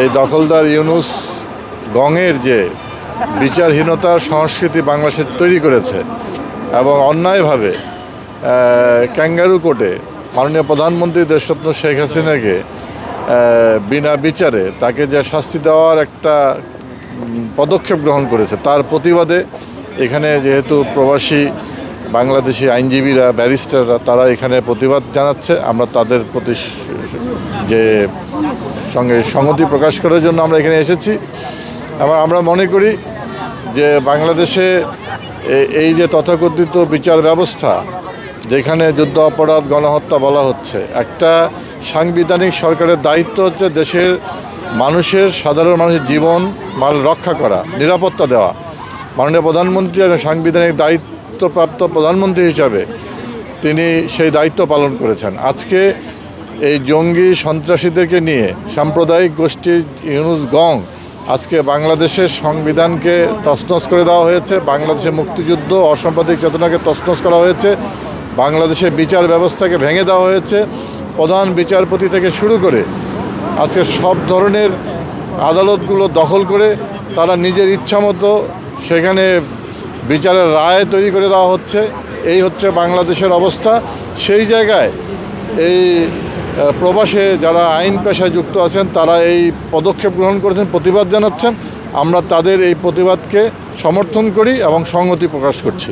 এই দখলদার ইউনুস গঙের যে বিচারহীনতার সংস্কৃতি বাংলাদেশে তৈরি করেছে এবং অন্যায়ভাবে ক্যাঙ্গারু কোর্টে মাননীয় প্রধানমন্ত্রী দেশরত্ন শেখ হাসিনাকে বিনা বিচারে তাকে যে শাস্তি দেওয়ার একটা পদক্ষেপ গ্রহণ করেছে, তার প্রতিবাদে এখানে যেহেতু প্রবাসী বাংলাদেশি আইনজীবীরা, ব্যারিস্টাররা, তারা এখানে প্রতিবাদ জানাচ্ছে। আমরা তাদের প্রতি যে সঙ্গে সংহতি প্রকাশ করার জন্য আমরা এখানে এসেছি। আবার আমরা মনে করি যে বাংলাদেশে এই যে তথাকথিত বিচার ব্যবস্থা, যেখানে যুদ্ধ অপরাধ, গণহত্যা বলা হচ্ছে, একটা সাংবিধানিক সরকারের দায়িত্ব হচ্ছে দেশের মানুষের, সাধারণ মানুষের জীবন, মাল রক্ষা করা, নিরাপত্তা দেওয়া। মাননীয় প্রধানমন্ত্রী একজন সাংবিধানিক দায়িত্বপ্রাপ্ত প্রধানমন্ত্রী হিসাবে তিনি সেই দায়িত্ব পালন করেছেন। আজকে এই জঙ্গি সন্ত্রাসীদেরকে নিয়ে সাম্প্রদায়িক গোষ্ঠী ইউনুস গং আজকে বাংলাদেশের সংবিধানকে তছনছ করে দেওয়া হয়েছে, বাংলাদেশের মুক্তিযুদ্ধ অসাম্প্রদায়িক চেতনাকে তছনছ করা হয়েছে, বাংলাদেশের বিচার ব্যবস্থাকে ভেঙে দেওয়া হয়েছে, প্রধান বিচারপতি থেকে শুরু করে আজকে সব ধরনের আদালতগুলো দখল করে তারা নিজের ইচ্ছামতো সেখানে বিচারের রায় তৈরি করে দেওয়া হচ্ছে। এই হচ্ছে বাংলাদেশের অবস্থা। সেই জায়গায় এই প্রবাসে যারা আইন পেশায় যুক্ত আছেন, তারা এই পদক্ষেপ গ্রহণ করেছেন, প্রতিবাদ জানাচ্ছেন। আমরা তাদের এই প্রতিবাদকে সমর্থন করি এবং সংহতি প্রকাশ করছি।